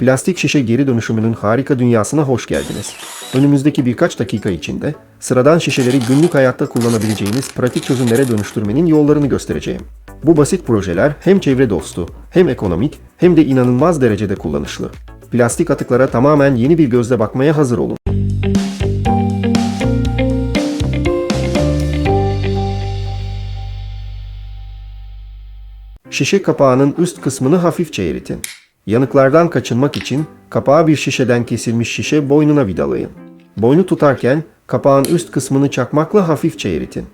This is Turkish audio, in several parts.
Plastik şişe geri dönüşümünün harika dünyasına hoş geldiniz. Önümüzdeki birkaç dakika içinde sıradan şişeleri günlük hayatta kullanabileceğiniz pratik çözümlere dönüştürmenin yollarını göstereceğim. Bu basit projeler hem çevre dostu, hem ekonomik, hem de inanılmaz derecede kullanışlı. Plastik atıklara tamamen yeni bir gözle bakmaya hazır olun. Şişe kapağının üst kısmını hafifçe eritin. Yanıklardan kaçınmak için kapağı bir şişeden kesilmiş şişe boynuna vidalayın. Boynu tutarken kapağın üst kısmını çakmakla hafifçe eritin.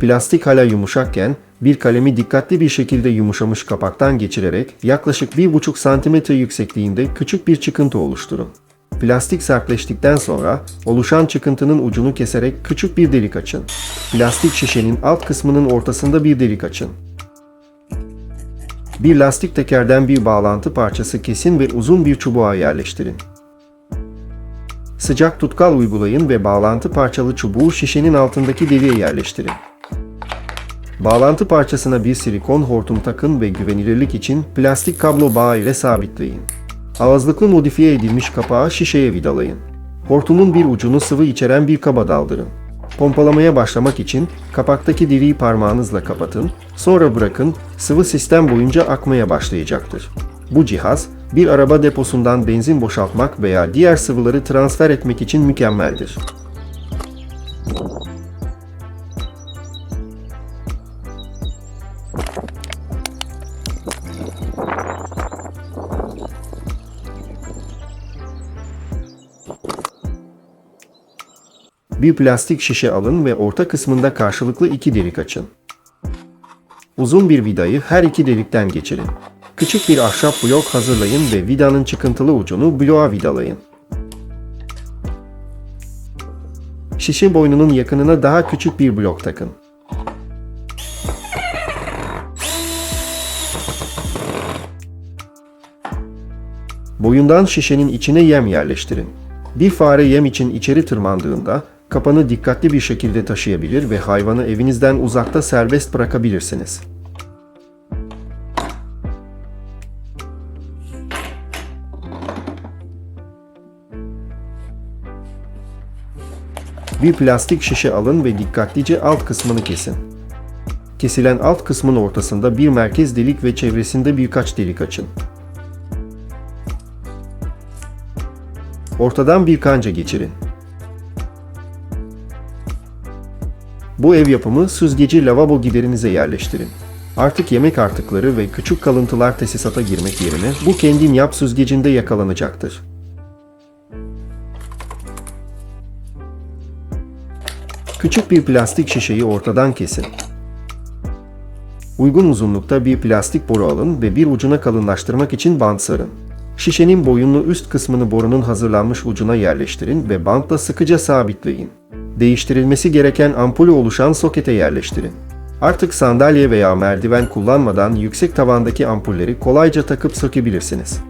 Plastik hala yumuşakken bir kalemi dikkatli bir şekilde yumuşamış kapaktan geçirerek yaklaşık 1,5 cm yüksekliğinde küçük bir çıkıntı oluşturun. Plastik sertleştikten sonra oluşan çıkıntının ucunu keserek küçük bir delik açın. Plastik şişenin alt kısmının ortasında bir delik açın. Bir lastik tekerden bir bağlantı parçası kesin ve uzun bir çubuğa yerleştirin. Sıcak tutkal uygulayın ve bağlantı parçalı çubuğu şişenin altındaki deliğe yerleştirin. Bağlantı parçasına bir silikon hortum takın ve güvenilirlik için plastik kablo bağı ile sabitleyin. Ağızlıklı modifiye edilmiş kapağı şişeye vidalayın. Hortumun bir ucunu sıvı içeren bir kaba daldırın. Pompalamaya başlamak için kapaktaki deliği parmağınızla kapatın, sonra bırakın, sıvı sistem boyunca akmaya başlayacaktır. Bu cihaz, bir araba deposundan benzin boşaltmak veya diğer sıvıları transfer etmek için mükemmeldir. Bir plastik şişe alın ve orta kısmında karşılıklı iki delik açın. Uzun bir vidayı her iki delikten geçirin. Küçük bir ahşap blok hazırlayın ve vidanın çıkıntılı ucunu bloğa vidalayın. Şişe boynunun yakınına daha küçük bir blok takın. Boyundan şişenin içine yem yerleştirin. Bir fare yem için içeri tırmandığında kapanı dikkatli bir şekilde taşıyabilir ve hayvanı evinizden uzakta serbest bırakabilirsiniz. Bir plastik şişe alın ve dikkatlice alt kısmını kesin. Kesilen alt kısmın ortasında bir merkez delik ve çevresinde birkaç delik açın. Ortadan bir kanca geçirin. Bu ev yapımı süzgeci lavabo giderinize yerleştirin. Artık yemek artıkları ve küçük kalıntılar tesisata girmek yerine bu kendin yap süzgecinde yakalanacaktır. Küçük bir plastik şişeyi ortadan kesin. Uygun uzunlukta bir plastik boru alın ve bir ucuna kalınlaştırmak için bant sarın. Şişenin boyunlu üst kısmını borunun hazırlanmış ucuna yerleştirin ve bantla sıkıca sabitleyin. Değiştirilmesi gereken ampulü oluşan sokete yerleştirin. Artık sandalye veya merdiven kullanmadan yüksek tavandaki ampulleri kolayca takıp sökebilirsiniz.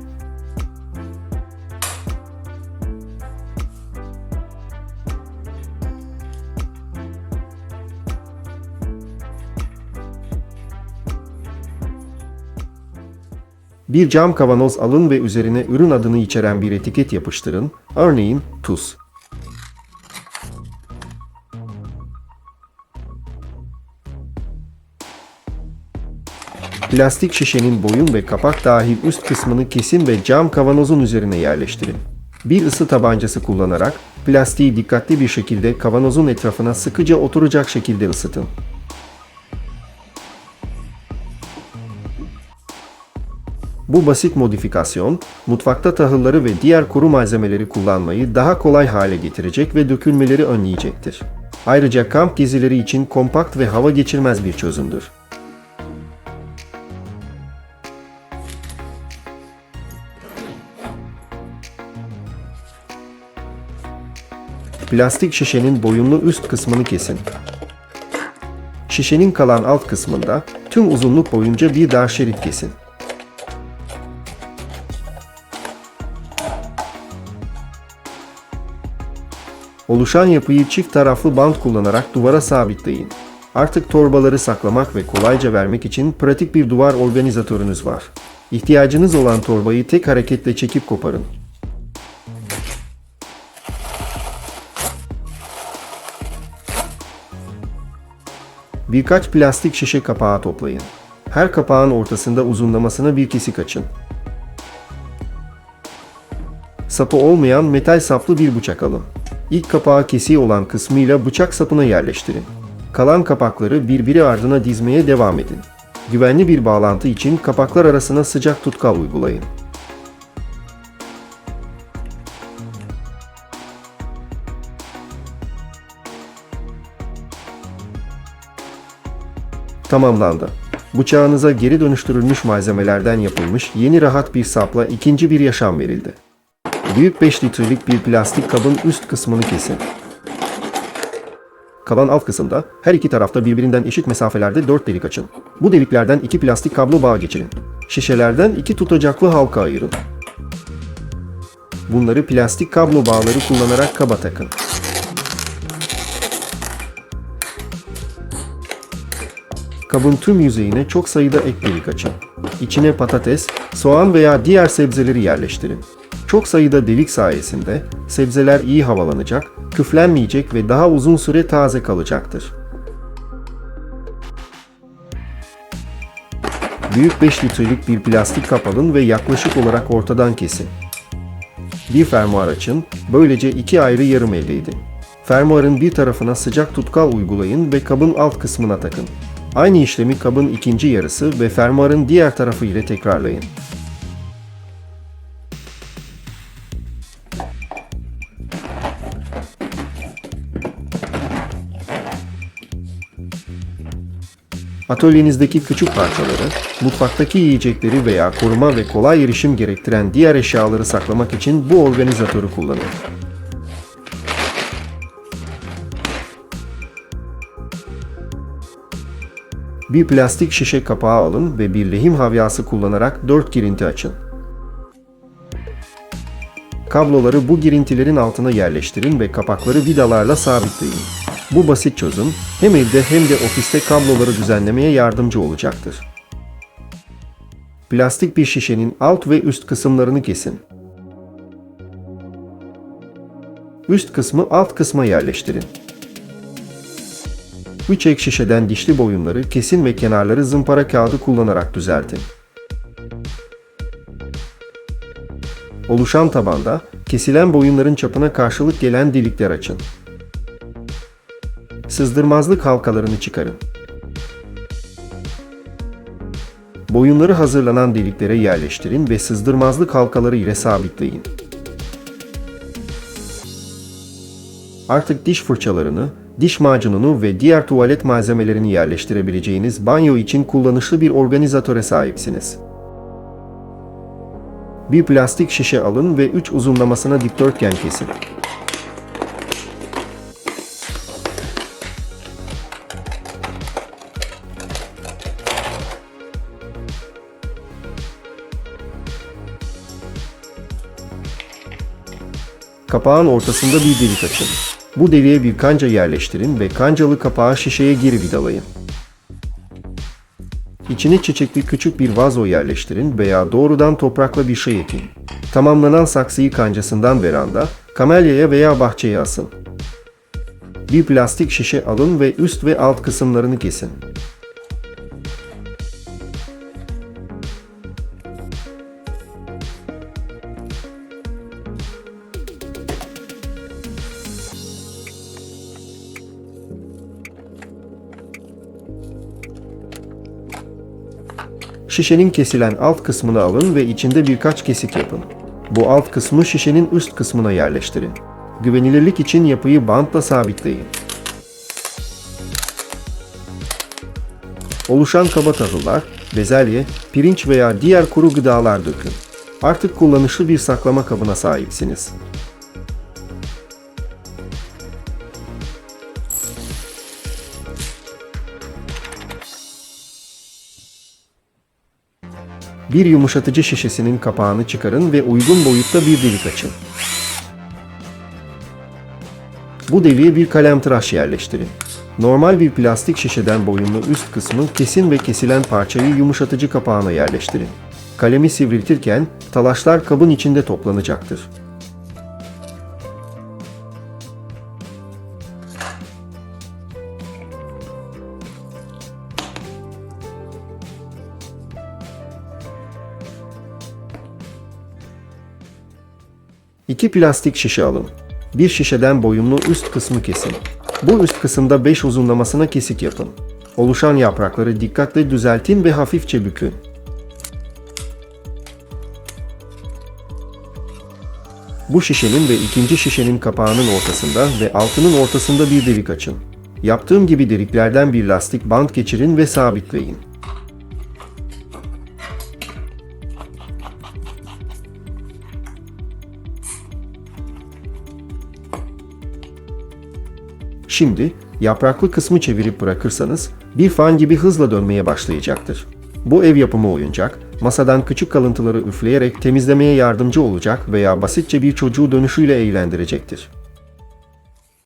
Bir cam kavanoz alın ve üzerine ürün adını içeren bir etiket yapıştırın. Örneğin tuz. Plastik şişenin boyun ve kapak dahil üst kısmını kesin ve cam kavanozun üzerine yerleştirin. Bir ısı tabancası kullanarak plastiği dikkatli bir şekilde kavanozun etrafına sıkıca oturacak şekilde ısıtın. Bu basit modifikasyon, mutfakta tahılları ve diğer kuru malzemeleri kullanmayı daha kolay hale getirecek ve dökülmeleri önleyecektir. Ayrıca kamp gezileri için kompakt ve hava geçirmez bir çözümdür. Plastik şişenin boyunlu üst kısmını kesin. Şişenin kalan alt kısmında tüm uzunluk boyunca bir dar şerit kesin. Oluşan yapıyı çift taraflı bant kullanarak duvara sabitleyin. Artık torbaları saklamak ve kolayca vermek için pratik bir duvar organizatörünüz var. İhtiyacınız olan torbayı tek hareketle çekip koparın. Birkaç plastik şişe kapağı toplayın. Her kapağın ortasında uzunlamasına bir kesik açın. Sapı olmayan metal saplı bir bıçak alın. İlk kapağı kesiği olan kısmıyla bıçak sapına yerleştirin. Kalan kapakları birbiri ardına dizmeye devam edin. Güvenli bir bağlantı için kapaklar arasına sıcak tutkal uygulayın. Tamamlandı. Bıçağınıza geri dönüştürülmüş malzemelerden yapılmış yeni rahat bir sapla ikinci bir yaşam verildi. Büyük 5 litrelik bir plastik kabın üst kısmını kesin. Kalan alt kısımda her iki tarafta birbirinden eşit mesafelerde 4 delik açın. Bu deliklerden iki plastik kablo bağı geçirin. Şişelerden iki tutacaklı halka ayırın. Bunları plastik kablo bağları kullanarak kaba takın. Kabın tüm yüzeyine çok sayıda ek delik açın. İçine patates, soğan veya diğer sebzeleri yerleştirin. Çok sayıda delik sayesinde sebzeler iyi havalanacak, küflenmeyecek ve daha uzun süre taze kalacaktır. Büyük 5 litrelik bir plastik kap alın ve yaklaşık olarak ortadan kesin. Bir fermuar açın, böylece iki ayrı yarım elde edin. Fermuarın bir tarafına sıcak tutkal uygulayın ve kabın alt kısmına takın. Aynı işlemi kabın ikinci yarısı ve fermuarın diğer tarafı ile tekrarlayın. Atölyenizdeki küçük parçaları, mutfaktaki yiyecekleri veya koruma ve kolay erişim gerektiren diğer eşyaları saklamak için bu organizatörü kullanın. Bir plastik şişe kapağı alın ve bir lehim havyası kullanarak 4 girinti açın. Kabloları bu girintilerin altına yerleştirin ve kapakları vidalarla sabitleyin. Bu basit çözüm hem evde hem de ofiste kabloları düzenlemeye yardımcı olacaktır. Plastik bir şişenin alt ve üst kısımlarını kesin. Üst kısmı alt kısma yerleştirin. Üç ek şişeden dişli boyunları kesin ve kenarları zımpara kağıdı kullanarak düzeltin. Oluşan tabanda kesilen boyunların çapına karşılık gelen delikler açın. Sızdırmazlık halkalarını çıkarın. Boyunları hazırlanan deliklere yerleştirin ve sızdırmazlık halkaları ile sabitleyin. Artık diş fırçalarını, diş macununu ve diğer tuvalet malzemelerini yerleştirebileceğiniz banyo için kullanışlı bir organizatöre sahipsiniz. Bir plastik şişe alın ve 3 uzunlamasına dikdörtgen kesin. Kapağın ortasında bir delik açın. Bu deliğe bir kanca yerleştirin ve kancalı kapağı şişeye geri vidalayın. İçine çiçekli küçük bir vazo yerleştirin veya doğrudan toprakla bir şey ekin. Tamamlanan saksıyı kancasından veranda, kamelyaya veya bahçeye asın. Bir plastik şişe alın ve üst ve alt kısımlarını kesin. Şişenin kesilen alt kısmını alın ve içinde birkaç kesik yapın. Bu alt kısmı şişenin üst kısmına yerleştirin. Güvenilirlik için yapıyı bantla sabitleyin. Oluşan kaba tahıllar, bezelye, pirinç veya diğer kuru gıdalar dökün. Artık kullanışlı bir saklama kabına sahipsiniz. Bir yumuşatıcı şişesinin kapağını çıkarın ve uygun boyutta bir delik açın. Bu deliğe bir kalem tıraş yerleştirin. Normal bir plastik şişeden boyunlu üst kısmı kesin ve kesilen parçayı yumuşatıcı kapağına yerleştirin. Kalemi sivriltirken talaşlar kabın içinde toplanacaktır. İki plastik şişe alın. Bir şişeden boyunlu üst kısmı kesin. Bu üst kısımda 5 uzunlamasına kesik yapın. Oluşan yaprakları dikkatle düzeltin ve hafifçe bükün. Bu şişenin ve ikinci şişenin kapağının ortasında ve altının ortasında bir delik açın. Yaptığım gibi deliklerden bir lastik bant geçirin ve sabitleyin. Şimdi yapraklı kısmı çevirip bırakırsanız bir fan gibi hızla dönmeye başlayacaktır. Bu ev yapımı oyuncak, masadan küçük kalıntıları üfleyerek temizlemeye yardımcı olacak veya basitçe bir çocuğu dönüşüyle eğlendirecektir.